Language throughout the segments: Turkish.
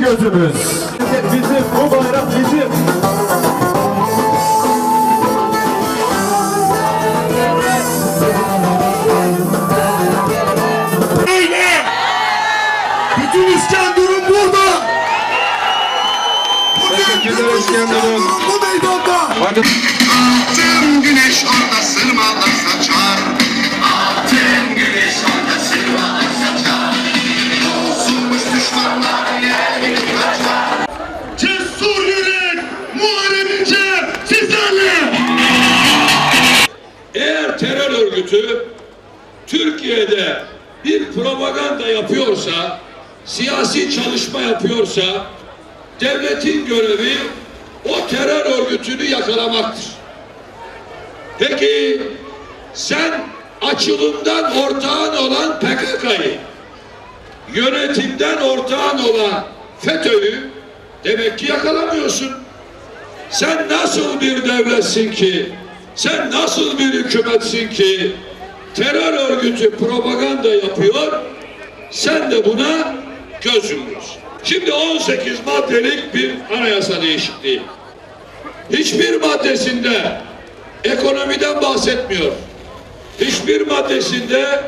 gözümüz. Bizim, bu bayrak bizim. Öyle. Bütün İskenderun burada. Bugün bütün İskenderun. Bu meydanda. Bakın örgütü Türkiye'de bir propaganda yapıyorsa, siyasi çalışma yapıyorsa, devletin görevi o terör örgütünü yakalamaktır. Peki sen açılımdan ortağın olan PKK'yı, yönetimden ortağın olan FETÖ'yü demek ki yakalamıyorsun. Sen nasıl bir devletsin ki? Sen nasıl bir hükümetsin ki? Terör örgütü propaganda yapıyor. Sen de buna göz yumuyorsun. Şimdi 18 maddelik bir anayasa değişikliği. Hiçbir maddesinde ekonomiden bahsetmiyor. Hiçbir maddesinde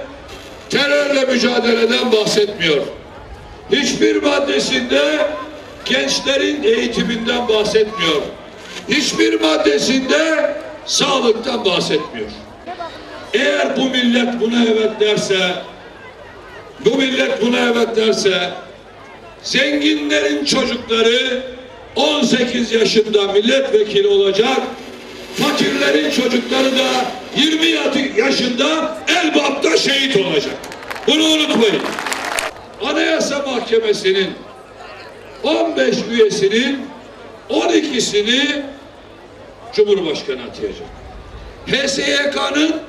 terörle mücadeleden bahsetmiyor. Hiçbir maddesinde gençlerin eğitiminden bahsetmiyor. Hiçbir maddesinde sağlıktan bahsetmiyor. Eğer bu millet buna evet derse, bu millet buna evet derse, zenginlerin çocukları 18 yaşında milletvekili olacak, fakirlerin çocukları da 20 yaşında Elbap'ta şehit olacak. Bunu unutmayın. Anayasa Mahkemesi'nin 15 üyesinin 12'sini Cumhurbaşkanı atayacak. HSYK'nın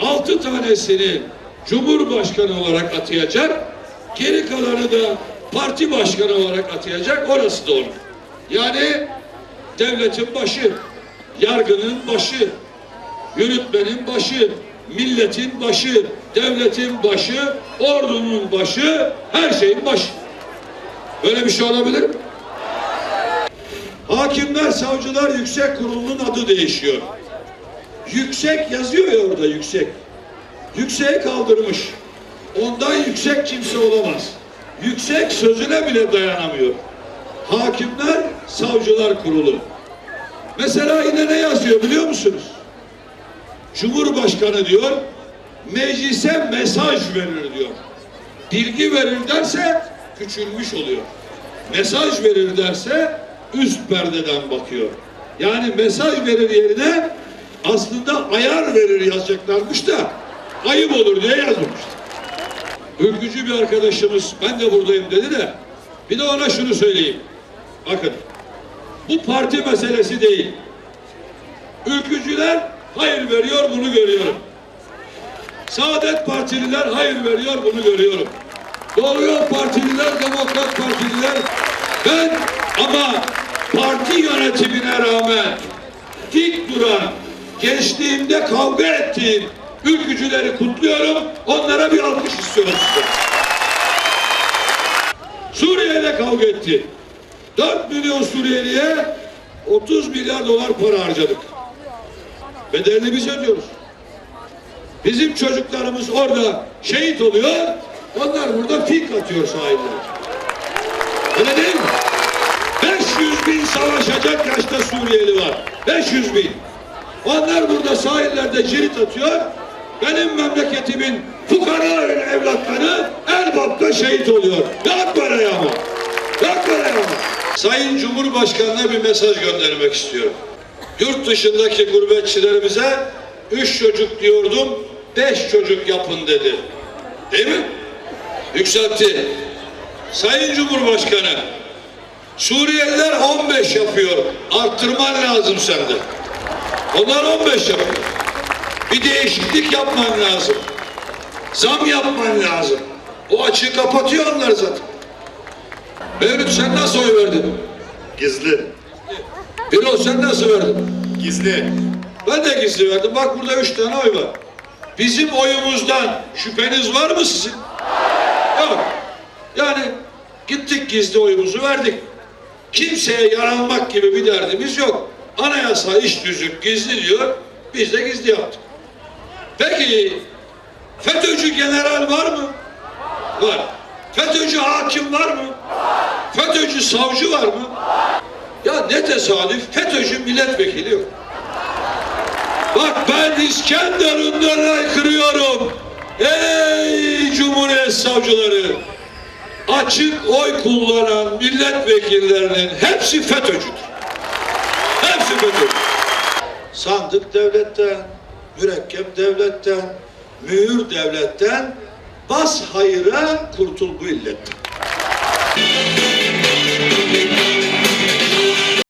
6 tanesini Cumhurbaşkanı olarak atayacak. Geri kalanı da parti başkanı olarak atayacak. Orası da onun. Yani devletin başı, yargının başı, yürütmenin başı, milletin başı, devletin başı, ordunun başı, her şeyin başı. Böyle bir şey olabilir mi? Hakimler, Savcılar Yüksek Kurulu'nun adı değişiyor. Yüksek yazıyor ya orada yüksek. Yükseğe kaldırmış. Ondan yüksek kimse olamaz. Yüksek sözüne bile dayanamıyor. Hakimler, Savcılar Kurulu. Mesela yine ne yazıyor biliyor musunuz? Cumhurbaşkanı diyor, meclise mesaj verir diyor. Bilgi verir derse küçülmüş oluyor. Mesaj verir derse üst perdeden bakıyor. Yani mesaj verir yerine aslında ayar verir yazacaklarmış da ayıp olur diye yazmamış. Ülkücü bir arkadaşımız ben de buradayım dedi de bir de ona şunu söyleyeyim. Bakın bu parti meselesi değil. Ülkücüler hayır veriyor bunu görüyorum. Saadet Partililer hayır veriyor bunu görüyorum. Doğru Yol Partililer, Demokrat Partililer ben ama parti yönetimine rağmen dik duran, gençliğimde kavga ettiğim ülkücüleri kutluyorum. Onlara bir alkış istiyorum size. Suriye'de kavga etti. 4 milyon Suriyeliye 30 milyar dolar para harcadık. Bedelini biz ödüyoruz. Bizim çocuklarımız orada şehit oluyor. Onlar burada fik atıyor sahillere. Öyle değil mi? 500 bin savaşacak yaşta Suriyeli var. 500 bin. Onlar burada sahillerde cirit atıyor. Benim memleketimin fukara evlatları Elbap'ta şehit oluyor. Yok parayı ama. Yok parayı ama. Sayın Cumhurbaşkanı'na bir mesaj göndermek istiyorum. Yurt dışındaki gurbetçilerimize üç çocuk diyordum, beş çocuk yapın dedi. Değil mi? Yükseltti. Sayın Cumhurbaşkanı, Suriyeliler 15 yapıyor. Arttırman lazım sende. Onlar 15 yapıyor. Bir değişiklik yapman lazım. Zam yapman lazım. O açığı kapatıyor onlar zaten. Mevlüt sen nasıl oy verdin? Gizli Birol sen nasıl verdin? Gizli Ben de gizli verdim. Bak burada üç tane oy var. Bizim oyumuzdan şüpheniz var mı sizin? Yok. Yani Gittik gizli oyumuzu verdik. Kimseye yaranmak gibi bir derdimiz yok. Anayasa iş düzük gizli diyor. Biz de gizli yaptık. Peki FETÖ'cü general var mı? Var. FETÖ'cü hakim var mı? FETÖ'cü savcı var mı? Ya ne tesadüf FETÖ'cü milletvekili yok. Bak ben İskenderun'dan aykırıyorum. Ey Cumhuriyet savcıları! Açık oy kullanan milletvekillerinin hepsi FETÖ'cüdür. Hepsi FETÖ'cü. Sandık devletten, mürekkep devletten, mühür devletten, bas hayıra kurtul bu illetten.